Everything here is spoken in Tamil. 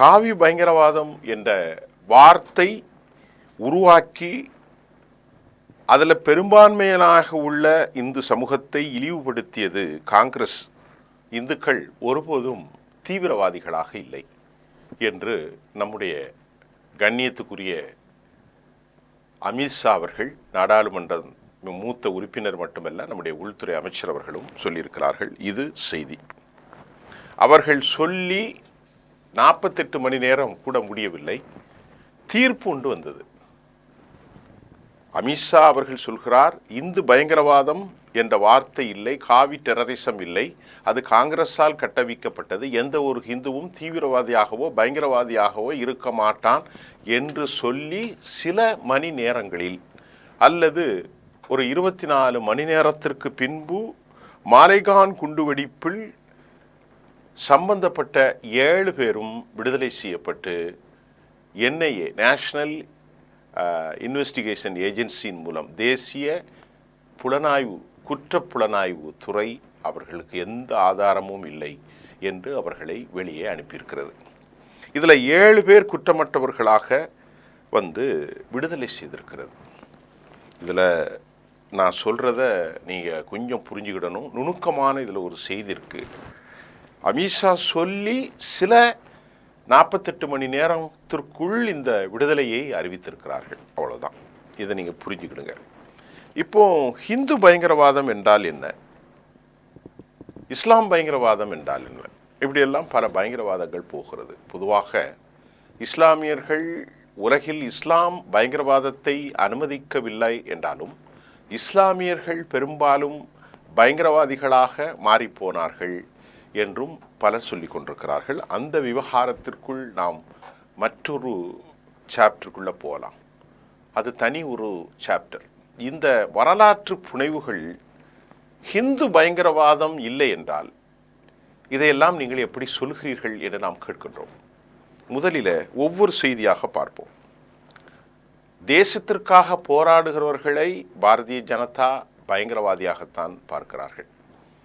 காவி பயங்கரவாதம் என்ற வார்த்தை உருவாக்கி அதில் பெரும்பான்மையனாக உள்ள இந்து சமூகத்தை இழிவுபடுத்தியது காங்கிரஸ். இந்துக்கள் ஒருபோதும் தீவிரவாதிகளாக இல்லை என்று நம்முடைய கண்ணியத்துக்குரிய அமித்ஷா அவர்கள் நாடாளுமன்றம் மூத்த உறுப்பினர் மட்டுமல்ல நம்முடைய உள்துறை அமைச்சர் அவர்களும் சொல்லியிருக்கிறார்கள். இது செய்தி. அவர்கள் சொல்லி நாற்பத்தெட்டு மணி நேரம் கூட முடியவில்லை. தீர்ப்பு ஒன்று வந்தது. அமித்ஷா அவர்கள் சொல்கிறார் இந்து பயங்கரவாதம் என்ற வார்த்தை இல்லை காவி டெரரிசம் இல்லை. அது காங்கிரஸால் கட்டவிக்கப்பட்டது எந்த ஒரு ஹிந்துவும் தீவிரவாதியாகவோ பயங்கரவாதியாகவோ இருக்க மாட்டான் என்று சொல்லி சில மணி நேரங்களில் அல்லது ஒரு இருபத்தி நாலு மணி நேரத்திற்கு பின்பு மாலைகான் குண்டுவெடிப்பில் சம்பந்தப்பட்ட ஏழு பேரும் விடுதலை செய்யப்பட்டு என்ஐஏ நேஷனல் இன்வெஸ்டிகேஷன் ஏஜென்சியின் மூலம் தேசிய புலனாய்வு குற்ற புலனாய்வு துறை அவர்களுக்கு எந்த ஆதாரமும் இல்லை என்று அவர்களை வெளியே அனுப்பியிருக்கிறது. இதில் ஏழு பேர் குற்றமற்றவர்களாக வந்து விடுதலை செய்திருக்கிறது. இதில் நான் சொல்கிறத நீங்கள் கொஞ்சம் புரிஞ்சுக்கிடணும். நுணுக்கமான இதில் ஒரு செய்தி இருக்குது அமித்ஷா சொல்லி சில நாற்பத்தெட்டு மணி நேரத்திற்குள் இந்த விடுதலையை அறிவித்திருக்கிறார்கள். அவ்வளோதான் இதை நீங்கள் புரிஞ்சுக்கிடுங்க. இப்போ ஹிந்து பயங்கரவாதம் என்றால் என்ன? இஸ்லாம் பயங்கரவாதம் என்றால் என்ன? இப்படியெல்லாம் பல பயங்கரவாதங்கள் போகிறது. பொதுவாக இஸ்லாமியர்கள் உலகில் இஸ்லாம் பயங்கரவாதத்தை அனுமதிக்கவில்லை என்றாலும் இஸ்லாமியர்கள் பெரும்பாலும் பயங்கரவாதிகளாக மாறிப்போனார்கள் என்றும் பலர் சொல்லிக் கொண்டிருக்கிறார்கள். அந்த விவகாரத்திற்குள் நாம் மற்றொரு சாப்டருக்குள்ளே போகலாம். அது தனி ஒரு சாப்டர் இந்த வரலாற்று புனைவுகள் ஹிந்து பயங்கரவாதம் இல்லை என்றால் இதையெல்லாம் நீங்கள் எப்படி சொல்கிறீர்கள் என நாம் கேட்கின்றோம். முதலில் ஒவ்வொரு செய்தியாக பார்ப்போம். தேசத்திற்காக போராடுகிறவர்களை பாரதிய ஜனதா பயங்கரவாதியாகத்தான் பார்க்கிறார்கள்.